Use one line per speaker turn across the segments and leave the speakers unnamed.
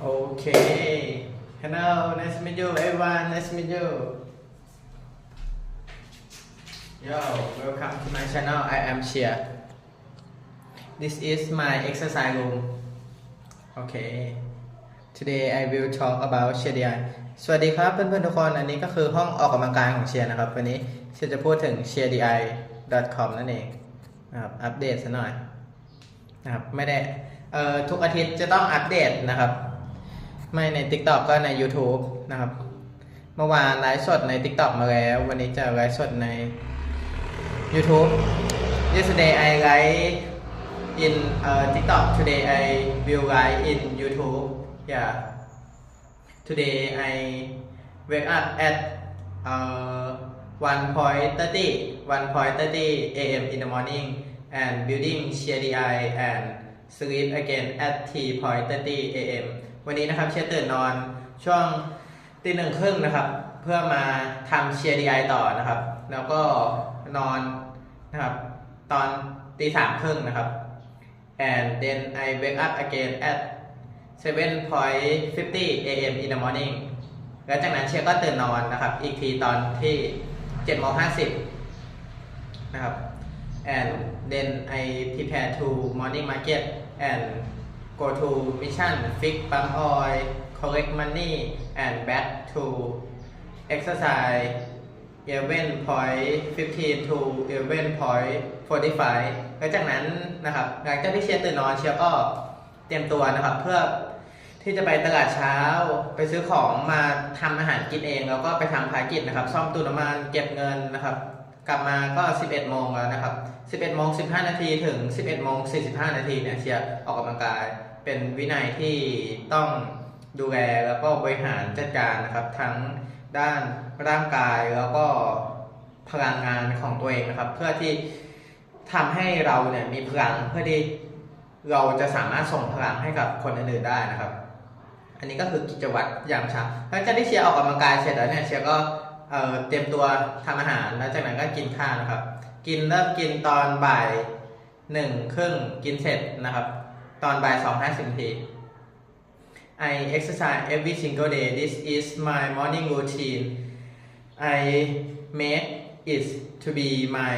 Okay. Hello, nice to meet you, everyone. Nice to meet you. Yo, welcome to my channel. I am Chia. This is my exercise room. Okay. Today I will talk about เชียร์ดีสวัสดีครับเพื่อนๆทุกคน อันนี้ก็คือห้องออกกำลังกายของเชียนะครับ วันนี้เชียจะพูดถึง cheerdi.com นั่นเองนะครับ อัปเดตซะหน่อยนะครับ ไม่ได้ เอ่อ ทุกอาทิตย์จะต้องอัปเดตนะครับ ไม่ใน TikTok ก็ใน YouTube นะครับ เมื่อวานไลฟ์สดใน TikTok มาแล้ว วันนี้จะไลฟ์สดใน YouTube yesterday I live in uh, TikTok today I will live in YouTube yeah today I wake up at uh, 1.30 1.30 a.m. in the morning and building CDI and sleep again at 3.30 a.m. วันนี้นะครับเชียร์ตื่นนอนช่วงตีหนึ่งครึ่งนะครับ เพื่อมาทำเชียร์ดีไอต่อนะครับ แล้วก็นอนนะครับตอนตีสามครึ่งนะครับ and then I wake up again at 7.50 a.m. in the morning แล้วจากนั้นเชียร์ก็ตื่นนอนนะครับ อีกทีตอนที่7โมง50นะครับ and then I prepare to morning market and go to mission fix pump oil collect money and back to exercise 11.15 to 11.45แล้วจากนั้นนะครับหลังจากที่เชียร์ตื่นนอนเชียร์ก็เตรียมตัวนะครับ เพื่อที่จะไปตลาดเช้าไปซื้อของมาทำอาหารกินเอง แล้วก็ไปทำภารกิจนะครับ ซ่อมตู้น้ำมันเก็บเงินนะครับ กลับมาก็ 11โมงแล้วนะครับ 11โมง15 นาทีถึง 11โมง45 นาทีเนี่ยเชียร์ออกกำลังกายเป็นวินัยที่ต้องดูแลแล้วก็บริหารจัดการนะครับ ทั้งด้านร่างกายแล้วก็พลังงานของตัวเองนะครับ เพื่อที่ทำให้เราเนี่ยมีพลังเพื่อที่เราจะสามารถส่งพลังให้กับคนอื่นๆได้นะครับ อันนี้ก็คือกิจวัตรยามเช้าหลังจากที่เชียร์ออกกำลังกายเสร็จแล้วเนี่ยเชียร์ก็ เอ่อเตรียมตัวทำอาหารแล้วจากนั้นก็กินข้าวนะครับ กินเริ่มกินตอนบ่ายหนึ่งครึ่งกินเสร็จนะครับ ตอนบ่ายสองห้าสิบนาที I exercise every single day this is my morning routine I make it to be my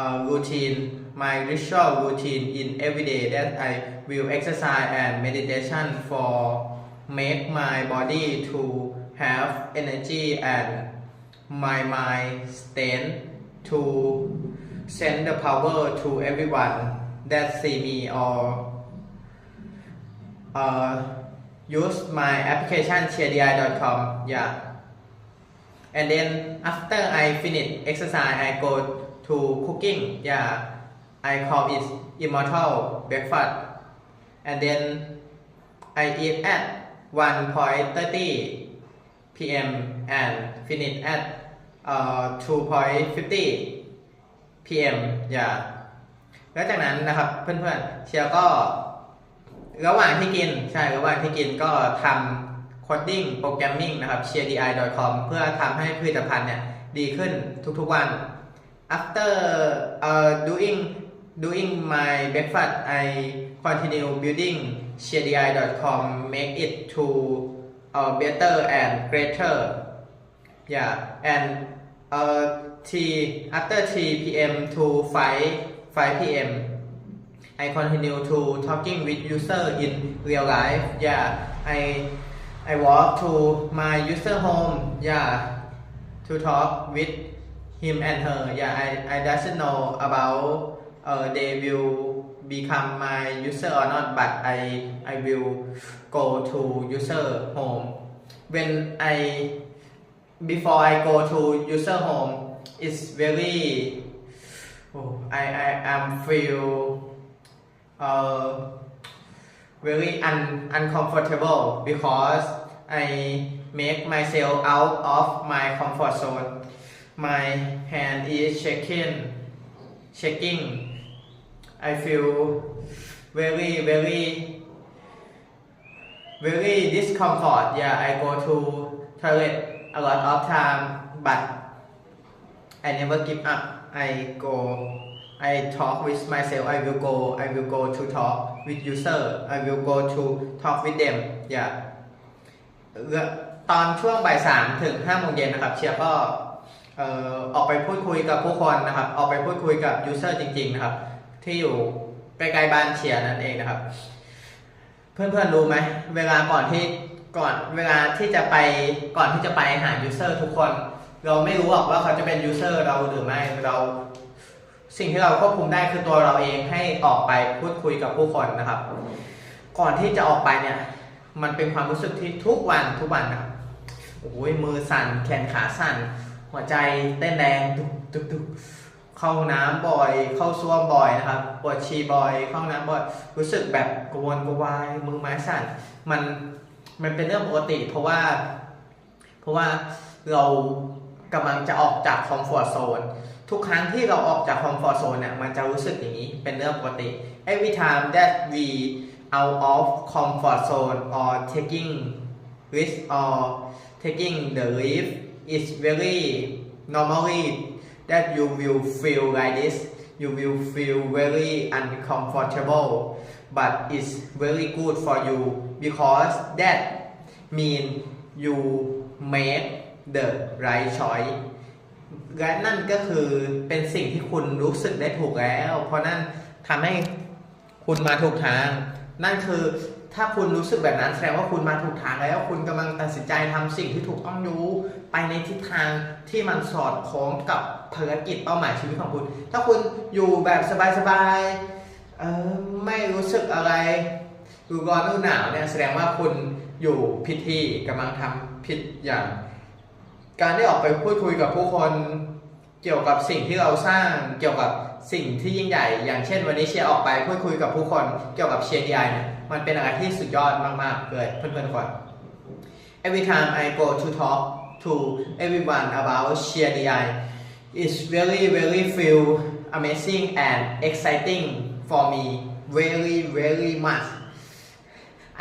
uh, routine my ritual routine in every day that I will exercise and meditation for make my body to have energy and my mind stand to send the power to everyone that see me or uh, use my application cheerdi.com yeah. And then after I finish exercise I go to cooking yeah. I call it immortal breakfast. And then I eat at 1.30 p.m. and finish at uh, 2.50 p.m. yeah แล้วจากนั้นนะครับเพื่อนๆเชียร์ก็ระหว่างที่กินใช่ระหว่างที่กินก็ทำ coding programming นะครับ cheerdi.com เพื่อทำให้ผลิตภัณฑ์เนี่ยดีขึ้นทุกๆวัน after uh, doing doing my breakfast I continue building cheerdi.com make it to uh, better and greater yeah and uh, t after 3 p.m. to 5 5 p.m. I continue to talking with user in real life. Yeah, I I walk to my user home. Yeah, to talk with him and her. Yeah, I I doesn't know about uh, they will become my user or not, but I I will go to user home when I before I go to user home. It's very oh, I I am feel uh, very un- uncomfortable because I make myself out of my comfort zone. My hand is shaking, shaking. I feel very, very, very discomfort. Yeah, I go to toilet a lot of time, but I never give up. I go I talk with myself I will go I will go to talk with user I will go to talk with them yeah ตอนช่วงบ่ายสามถึงห้าโมงเย็นนะครับ เชียร์ก็ออออกไปพูดคุยกับผู้คนนะครับ ออกไปพูดคุยกับยูเซอร์จริง ๆ นะครับ ที่อยู่ใกล้ๆบ้านเชียร์นั่นเองนะครับ เพื่อนๆรู้ไหมเวลาก่อนที่ก่อนเวลาที่จะไปก่อนที่จะไปหายูเซอร์ทุกคน เราไม่รู้หรอกว่าเขาจะเป็นยูเซอร์เราหรือไม่เรา สิ่งที่เราควบคุมได้คือตัวเราเองให้ออกไปพูดคุยกับผู้คนนะครับ ก่อนที่จะออกไปเนี่ย มันเป็นความรู้สึกที่ทุกวันทุกวันนะโอ้ยมือสั่นแขนขาสั่น หัวใจเต้นแรงตุกตุกตุก เข้าห้องน้ำบ่อย เข้าซ่วมบ่อยนะครับปวดฉี่บ่อย เข้าห้องน้ำบ่อย รู้สึกแบบกวนกวายมือไม้สั่นมันมันเป็นเรื่องปกติ เพราะว่า เพราะว่าเรากำลังจะออกจากคอมฟอร์ z โซนทุกครั้งที่เราออกจากคอมฟอร์ z โซนเนี่ยมันจะรู้สึกอย่างนี้เป็นเรื่องปกติ every time that we out of comfort zone or taking risk or taking the risk is very normally that you will feel like this you will feel very uncomfortable but it's very good for you because that mean you make the right choice และนั่นก็คือเป็นสิ่งที่คุณรู้สึกได้ถูกแล้ว เพราะนั่นทำให้คุณมาถูกทาง นั่นคือ ถ้าคุณรู้สึกแบบนั้นแสดงว่าคุณมาถูกทางแล้ว คุณกำลังตัดสินใจทำสิ่งที่ถูกต้องอยู่ไปในทิศทางที่มันสอดคล้องกับภารกิจเป้าหมายชีวิตของคุณ ถ้าคุณอยู่แบบสบายๆเออไม่รู้สึกอะไรดูร้อนดูหนาวเนี่ยแสดงว่าคุณอยู่ผิดที่กำลังทำผิดอย่าง การได้ออกไปพูดคุยกับผู้คนเกี่ยวกับสิ่งที่เราสร้างเกี่ยวกับสิ่งที่ยิ่งใหญ่ อย่างเช่น วันนี้เชียร์ออกไปพูดคุยกับผู้คนเกี่ยวกับเชียร์ดีไอเนี่ย มันเป็นอะไรที่สุดยอดมากๆเลยเพื่อนๆทุกคน Every time I go to talk to everyone about share DI it's really really feel amazing and exciting for me very very much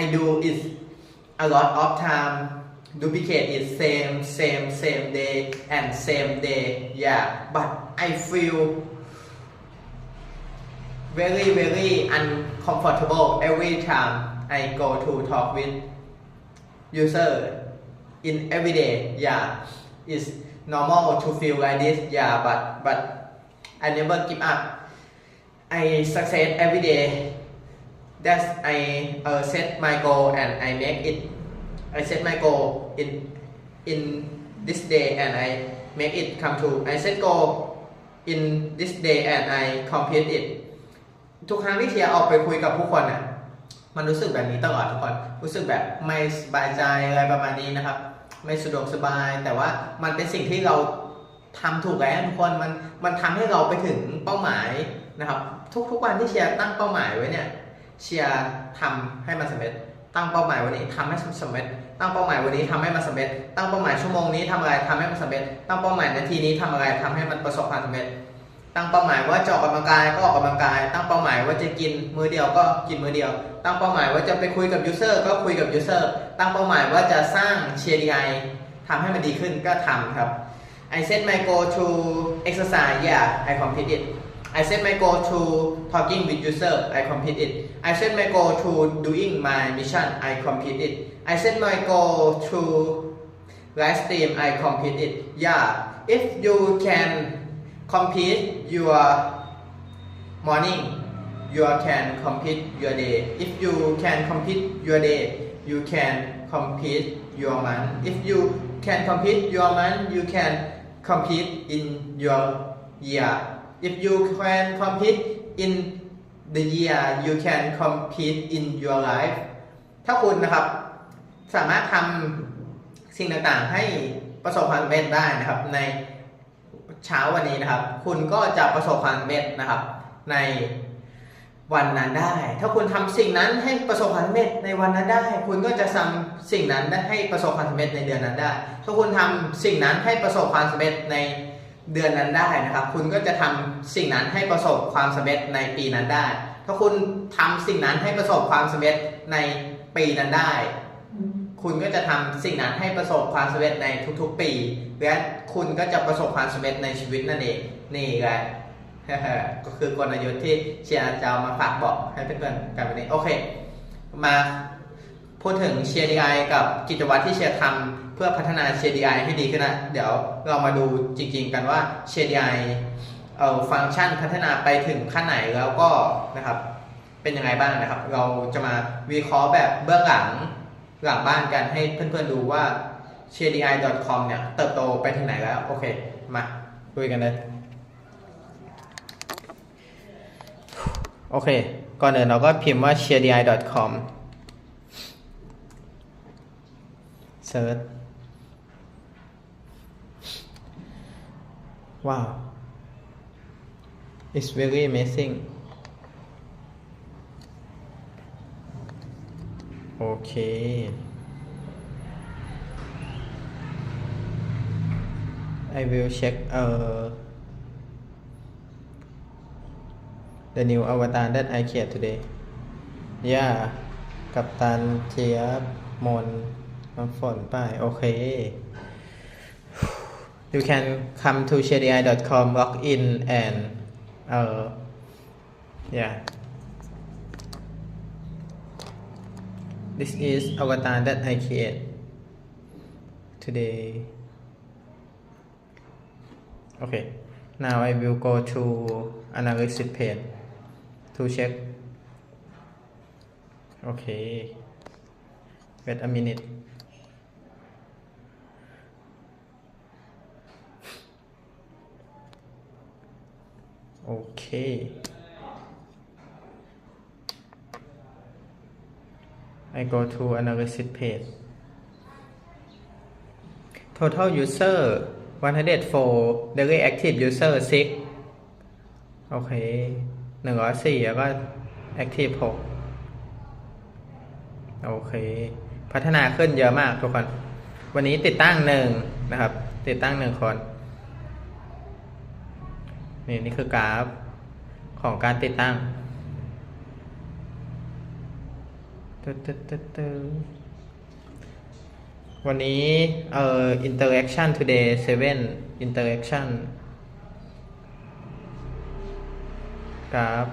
I do it a lot of time duplicate it same same same day and same day yeah but I feel very very uncomfortable every time I go to talk with user in every day. Yeah it's normal to feel like this. Yeah but but I never give up. I success every day. That's I uh, set my goal and I make it. I set my goal in in this day and I make it come true. I set goal in this day and I complete it ทุกครั้งที่เทียออกไปคุยกับผู้คนอะมันรู้สึกแบบนี้ตลอดทุกคน รู้สึกแบบไม่สบายใจอะไรประมาณนี้นะครับ ไม่สะดวกสบาย แต่ว่ามันเป็นสิ่งที่เราทำถูกแล้วทุกคน มัน มันทำให้เราไปถึงเป้าหมายนะครับ ทุกทุกวันที่เชียร์ตั้งเป้าหมายไว้เนี่ย เชียร์ทำให้มันสำเร็จ ตั้งเป้าหมายวันนี้ทำให้สำเร็จ ตั้งเป้าหมายวันนี้ทำให้มันสำเร็จ ตั้งเป้าหมายชั่วโมงนี้ทำอะไรทำให้มันสำเร็จ ตั้งเป้าหมายนาทีนี้ทำอะไรทำให้มันประสบความสำเร็จ ตั้งเป้าหมายว่าจะออกกำลังกายก็ออกกำลังกาย ตั้งเป้าหมายว่าจะกินมือเดียวก็กินมือเดียว ตั้งเป้าหมายว่าจะไปคุยกับยูเซอร์ก็คุยกับยูเซอร์ตั้งเป้าหมายว่าจะสร้างเชียร์ดีไอทำให้มันดีขึ้นก็ทำครับ I set my goal to exercise yeah I complete it I set my goal to talking with user I complete it I set my goal to doing my mission I complete it I set my goal to live stream I complete it yeah if you can complete your morning you can complete your day if you can complete your day you can complete your month if you can complete your month you can complete in your year if you can complete in the year you can complete in your life ถ้าคุณนะครับสามารถทำสิ่งต่างๆให้ประสบความสำเร็จได้นะครับใน เช้าวันนี้นะครับ คุณก็จะประสบความสำเร็จนะครับ ในวันนั้นได้ ถ้าคุณทำสิ่งนั้นให้ประสบความสำเร็จในวันนั้นได้ คุณก็จะทำสิ่งนั้นได้ให้ประสบความสำเร็จในเดือนนั้นได้ ถ้าคุณทำสิ่งนั้นให้ประสบความสำเร็จในเดือนนั้นได้นะครับ คุณก็จะทำสิ่งนั้นให้ประสบความสำเร็จในปีนั้นได้ ถ้าคุณทำสิ่งนั้นให้ประสบความสำเร็จในปีนั้นได้ คุณก็จะทำสิ่งนั้นให้ประสบความสำเร็จในทุกๆปี และคุณก็จะประสบความสำเร็จในชีวิตนั่นเอง นี่แหละก็คือกลยุทธ์ที่เชียร์จะามาฝากบอกให้เพื่อนๆกันวันนี้โอเค มาพูดถึงเชียร์ดีไอกับกิจวัตรที่เชียร์ทำเพื่อพัฒนาเชียร์ดีไอให้ดีขึ้นนะ เดี๋ยวเรามาดูจริง ๆ กันว่าเชียร์ดีไอเอ่อฟังก์ชันพัฒนาไปถึงขั้นไหนแล้วก็นะครับ เป็นยังไงบ้างนะครับ เราจะมาวิเคราะห์แบบเบื้องหลัง หลังบ้านกันให้เพื่อนๆดูว่า c h e d i c o m เนี่ยเติบโตไปถึงไหนแล้ว โอเค มาคุยกันเลยโอเค ก่อนอื่นเราก็พิมพ์ว่า c h e d i c o m search ว้าว it's very amazing โอ เค I will check uh, the new avatar that I create today. Yeah กับตันเจี๊ยบมนน้ำฝนไปโอเค You can come to shady.com log in and uh, yeah This is avatar that I create today. Okay, now I will go to analysis page to check. Okay, wait a minute. Okay. I go to analysis page. Total user 104 daily active user 6 โอเค 104 แล้วก็ active 6 โอเค พัฒนาขึ้นเยอะมากทุกคน วันนี้ติดตั้งหนึ่งนะครับ ติดตั้งหนึ่งคน นี่นี่คือกราฟของการติดตั้ง ตึ๊ดตึ๊ดตึ๊ดตึ๊ดวันนี้ เอ่อ interaction today seven interaction ครับ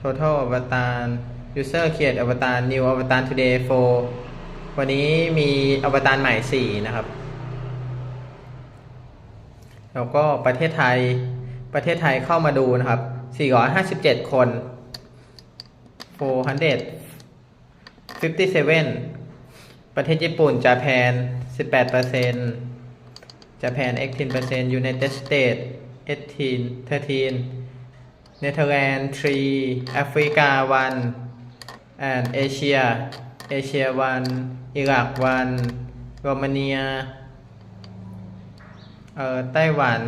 total อวตาร user create อวตาร new อวตาร today for วันนี้มีอวตารใหม่ 4 นะครับ แล้วก็ประเทศไทยประเทศไทยเข้ามาดูนะครับ 457 คน 457 ประเทศญี่ปุ่นจาแพน18%จาแพน18% United States 18 13 Netherlands 3 Africa 1 and Asia Asia 1อิรัก1โรมาเนียเอ่อไต้หวัน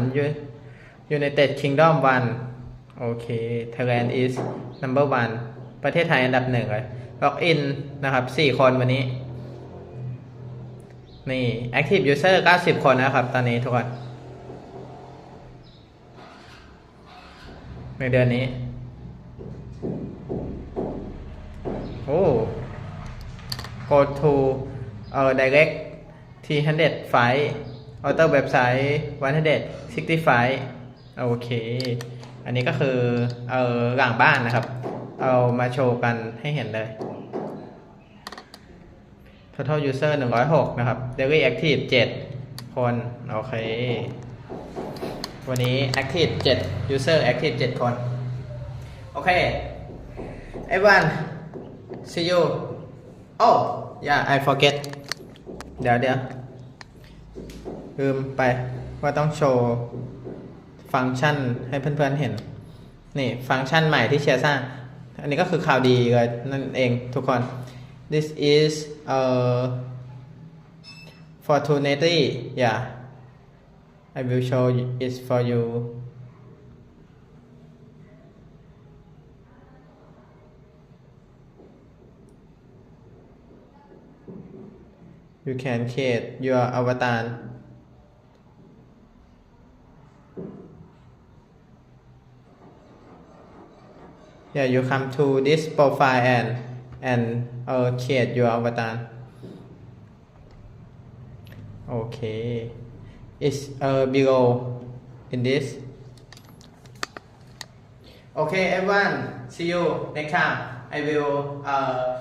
United Kingdom 1 โอเค Thailand is number one ประเทศไทยอันดับหนึ่งเลยล็อกอินนะครับ4คนวันนี้ นี่ Active User 90 คนนะครับ ตอนนี้ทุกคนในเดือนนี้ โอ้ go to เอ่อ direct T100 file outer website 165 โอเค อันนี้ก็คือ เอ่อหลังบ้านนะครับ เอามาโชว์กันให้เห็นเลย total user 106 นะครับ daily active 7 คน โอเค วันนี้ active 7 user active 7 คน โอเค everyone see you oh yeah I forget เดี๋ยวเดี๋ยวลืมไปว่าต้องโชว์ฟังก์ชันให้เพื่อนๆเห็น นี่ ฟังก์ชันใหม่ที่เชียร์สร้าง อันนี้ก็คือข่าวดีเลยนั่นเองทุกคน this is a fortunately yeah I will show it for you you can create your avatar yeah you come to this profile and and uh, create your avatar okay it's uh, below in this Okay, everyone. See you next time. I will uh,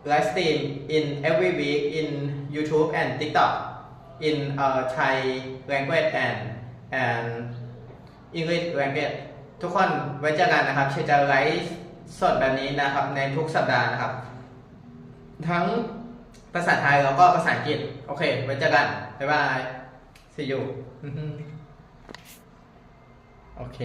live stream in every week in YouTube and TikTok in uh, Thai language and and English language ทุกคนไว้เจอกันนะครับเชยร์จะไลฟ์สดแบบนี้นะครับ ในทุกสัปดาห์นะครับ ทั้งภาษาไทยแล้วก็ภาษาอังกฤษ โอเค ไว้เจอกัน บ๊ายบาย see you โอเค